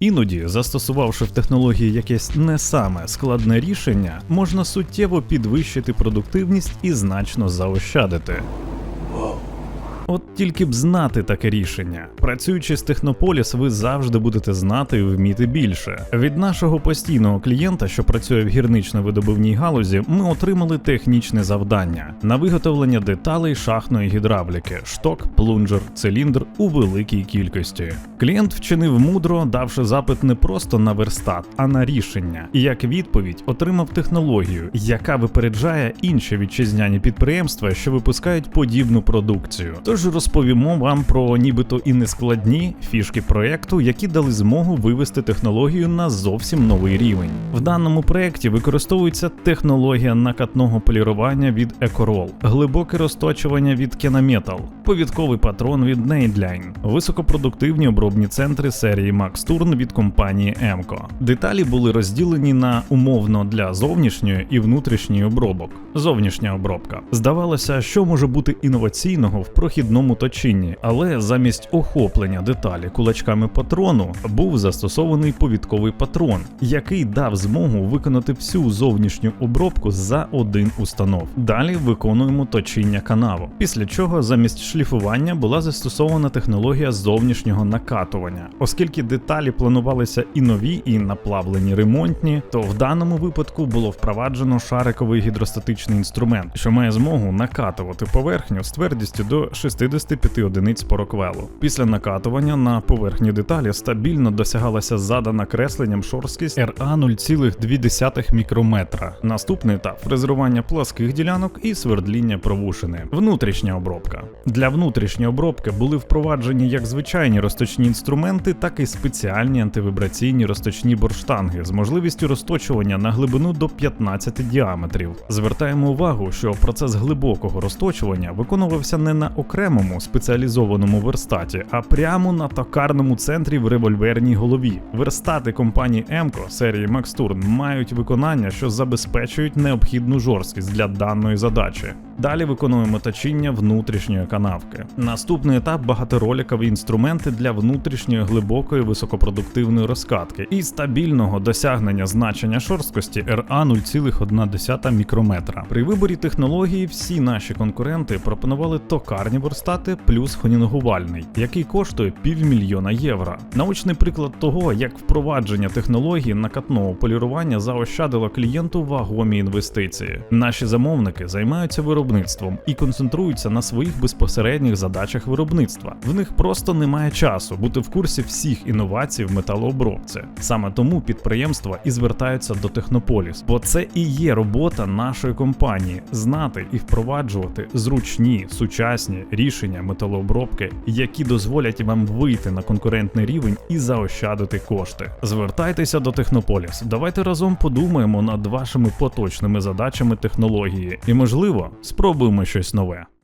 Іноді, застосувавши в технології якесь не саме складне рішення, можна суттєво підвищити продуктивність і значно заощадити. От тільки б знати таке рішення. Працюючи з Технополіс, ви завжди будете знати і вміти більше. Від нашого постійного клієнта, що працює в гірнично-видобувній галузі, ми отримали технічне завдання на виготовлення деталей шахтної гідравліки, шток, плунжер, циліндр у великій кількості. Клієнт вчинив мудро, давши запит не просто на верстат, а на рішення. І як відповідь отримав технологію, яка випереджає інші вітчизняні підприємства, що випускають подібну продукцію. Тож розповімо вам про нібито і нескладні фішки проекту, які дали змогу вивести технологію на зовсім новий рівень. В даному проекті використовується технологія накатного полірування від Ecorol, глибоке розточування від Kenametal, повідковий патрон від Neidline, високопродуктивні обробні центри серії Max Turn від компанії Emco. Деталі були розділені на умовно для зовнішньої і внутрішньої обробок. Зовнішня обробка. Здавалося, що може бути інноваційного в прохідному точінні, але замість охоплення деталі кулачками патрону був застосований повідковий патрон, який дав змогу виконати всю зовнішню обробку за один установ. Далі виконуємо точіння канаву. Після чого замість шліфування була застосована технологія зовнішнього накатування, оскільки деталі планувалися і нові, і наплавлені ремонтні, то в даному випадку було впроваджено шариковий гідростатичний інструмент, що має змогу накатувати поверхню з твердістю до 65 одиниць по роквелу. Після накатування на поверхні деталі стабільно досягалася задана кресленням шорсткість RA 0,2 мікрометра. Наступний етап фрезерування пласких ділянок і свердління провушини. Внутрішня обробка. Для внутрішньої обробки були впроваджені як звичайні розточні інструменти, так і спеціальні антивібраційні розточні борштанги з можливістю розточування на глибину до 15 діаметрів. Звертаємо увагу, що процес глибокого розточування виконувався не на окремому спеціалізованому верстаті, а прямо на токарному центрі в револьверній голові. Верстати компанії Emco серії Maxturn мають виконання, що забезпечують необхідну жорсткість для даної задачі. Далі виконуємо точіння внутрішньої канавки. Наступний етап багаторолікові інструменти для внутрішньої глибокої високопродуктивної розкатки і стабільного досягнення значення шорсткості RA 0,1 мікрометра. При виборі технології всі наші конкуренти пропонували токарні верстати плюс хонінгувальний, який коштує півмільйона євро. Наочний приклад того, як впровадження технології накатного полірування заощадило клієнту вагомі інвестиції. Наші замовники займаються виробництвом і концентруються на своїх безпосередніх задачах виробництва. В них просто немає часу бути в курсі всіх інновацій в металообробці. Саме тому підприємства і звертаються до Технополіс, бо це і є робота нашої компанії знати і впроваджувати зручні сучасні рішення металообробки, які дозволять вам вийти на конкурентний рівень і заощадити кошти. Звертайтеся до Технополіс. Давайте разом подумаємо над вашими поточними задачами технології і, можливо, спробуємо щось нове.